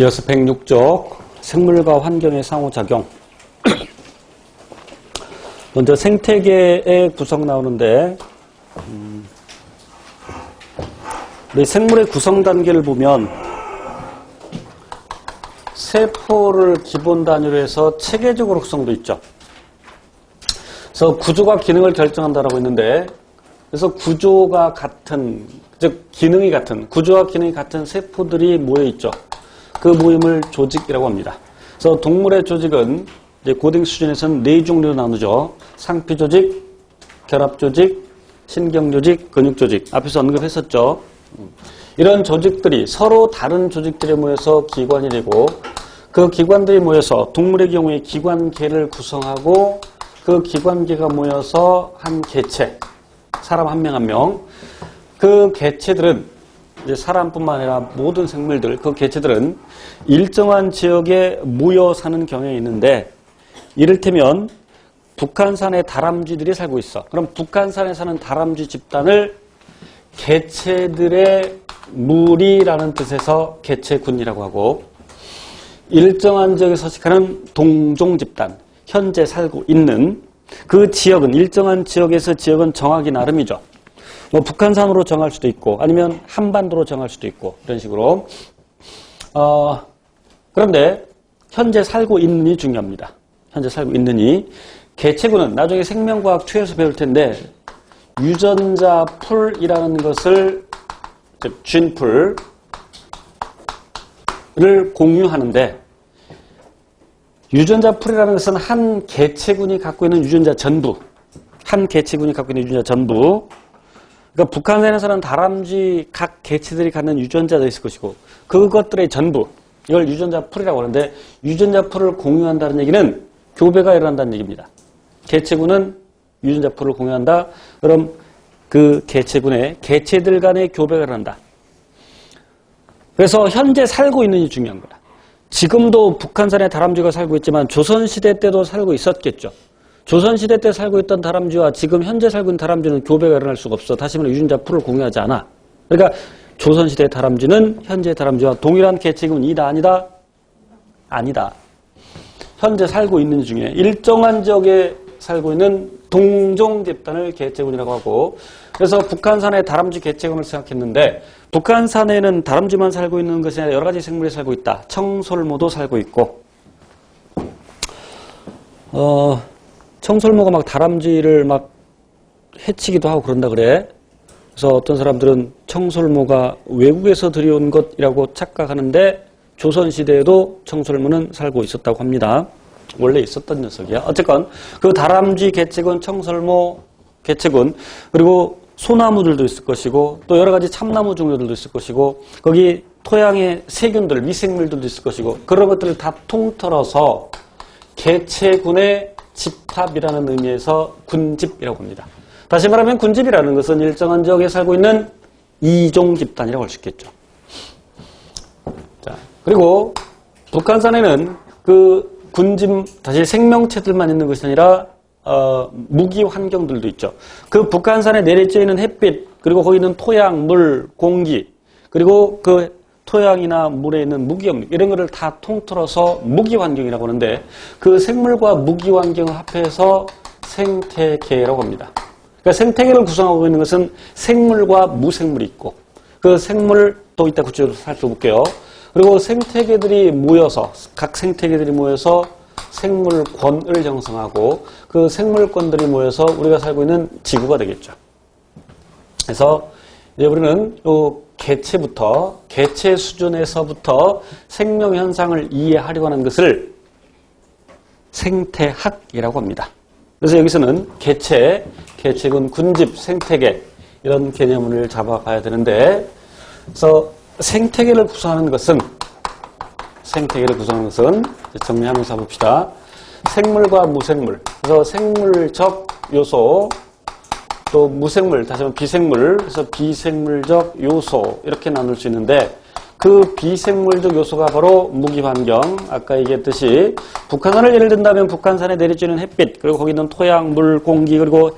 이어서 106쪽 생물과 환경의 상호작용 먼저 생태계의 구성 나오는데 음, 우리 생물의 구성 단계를 보면 세포를 기본 단위로 해서 체계적으로 구성도 있죠. 그래서 구조가 기능을 결정한다라고 했는데 그래서 구조가 같은 즉 기능이 같은 구조와 기능이 같은 세포들이 모여 있죠. 그 모임을 조직이라고 합니다. 그래서 동물의 조직은 이제 고등 수준에서는 네 종류로 나누죠. 상피 조직, 결합 조직, 신경 조직, 근육 조직. 앞에서 언급했었죠. 이런 조직들이 서로 다른 조직들에 모여서 기관이 되고 그 기관들이 모여서 동물의 경우에 기관계를 구성하고 그 기관계가 모여서 한 개체, 사람 한 명 한 명, 그 개체들은 이제 사람뿐만 아니라 모든 생물들, 그 개체들은 일정한 지역에 모여 사는 경향이 있는데 이를테면 북한산에 다람쥐들이 살고 있어. 그럼 북한산에 사는 다람쥐 집단을 개체들의 무리라는 뜻에서 개체군이라고 하고 일정한 지역에 서식하는 동종 집단, 현재 살고 있는 그 지역은 일정한 지역에서 지역은 정하기 나름이죠. 뭐 북한산으로 정할 수도 있고 아니면 한반도로 정할 수도 있고 이런 식으로 어, 그런데 현재 살고 있는이 중요합니다. 현재 살고 있는이 개체군은 나중에 생명과학 2에서 배울 텐데 유전자 풀이라는 것을 즉 쥔풀을 공유하는데 유전자 풀이라는 것은 한 개체군이 갖고 있는 유전자 전부 한 개체군이 갖고 있는 유전자 전부 그러니까 북한에서는 다람쥐 각 개체들이 갖는 유전자도 있을 것이고 그것들의 전부 이걸 유전자 풀이라고 하는데 유전자 풀을 공유한다는 얘기는 교배가 일어난다는 얘기입니다. 개체군은 유전자 풀을 공유한다. 그럼 그 개체군의 개체들 간의 교배가 일어난다. 그래서 현재 살고 있는이 중요한 거다. 지금도 북한산에 다람쥐가 살고 있지만 조선시대 때도 살고 있었겠죠. 조선시대 때 살고 있던 다람쥐와 지금 현재 살고 있는 다람쥐는 교배가 일어날 수가 없어. 다시 말해 유전자 풀을 공유하지 않아. 그러니까 조선시대 다람쥐는 현재 다람쥐와 동일한 개체군이다 아니다? 아니다. 현재 살고 있는 중에 일정한 지역에 살고 있는 동종 집단을 개체군이라고 하고 그래서 북한산에 다람쥐 개체군을 생각했는데 북한산에는 다람쥐만 살고 있는 것이 아니라 여러 가지 생물이 살고 있다. 청솔모도 살고 있고 어, 청솔모가 막 다람쥐를 막 해치기도 하고 그런다 그래. 그래서 어떤 사람들은 청솔모가 외국에서 들여온 것이라고 착각하는데 조선시대에도 청솔모는 살고 있었다고 합니다. 원래 있었던 녀석이야. 어쨌건 그 다람쥐 개체군, 청설모 개체군 그리고 소나무들도 있을 것이고 또 여러 가지 참나무 종류들도 있을 것이고 거기 토양의 세균들, 미생물들도 있을 것이고 그런 것들을 다 통틀어서 개체군의 집합이라는 의미에서 군집이라고 합니다. 다시 말하면 군집이라는 것은 일정한 지역에 살고 있는 이종 집단이라고 할 수 있겠죠. 자, 그리고 북한산에는 그 군집, 다시 생명체들만 있는 것이 아니라 어, 무기 환경들도 있죠. 그 북한산에 내려져 있는 햇빛, 그리고 거기 있는 토양, 물, 공기, 그리고 그 토양이나 물에 있는 무기형 이런 거를 다 통틀어서 무기 환경이라고 하는데 그 생물과 무기 환경을 합해서 생태계라고 합니다. 그러니까 생태계를 구성하고 있는 것은 생물과 무생물이 있고 그 생물 또 이따 구체적으로 살펴볼게요. 그리고 생태계들이 모여서 각 생태계들이 모여서 생물권을 형성하고 그 생물권들이 모여서 우리가 살고 있는 지구가 되겠죠. 그래서 이제 우리는 요 개체부터 개체 수준에서부터 생명 현상을 이해하려고 하는 것을 생태학이라고 합니다. 그래서 여기서는 개체, 개체군, 군집, 생태계 이런 개념을 잡아봐야 되는데 그래서 생태계를 구성하는 것은 생태계를 구성하는 것은 정리하면서 봅시다. 생물과 무생물. 그래서 생물적 요소 또 무생물, 다시 말하면 비생물, 그래서 비생물적 요소 이렇게 나눌 수 있는데 그 비생물적 요소가 바로 무기환경, 아까 얘기했듯이 북한산을 예를 든다면 북한산에 내려지는 햇빛, 그리고 거기 있는 토양, 물, 공기, 그리고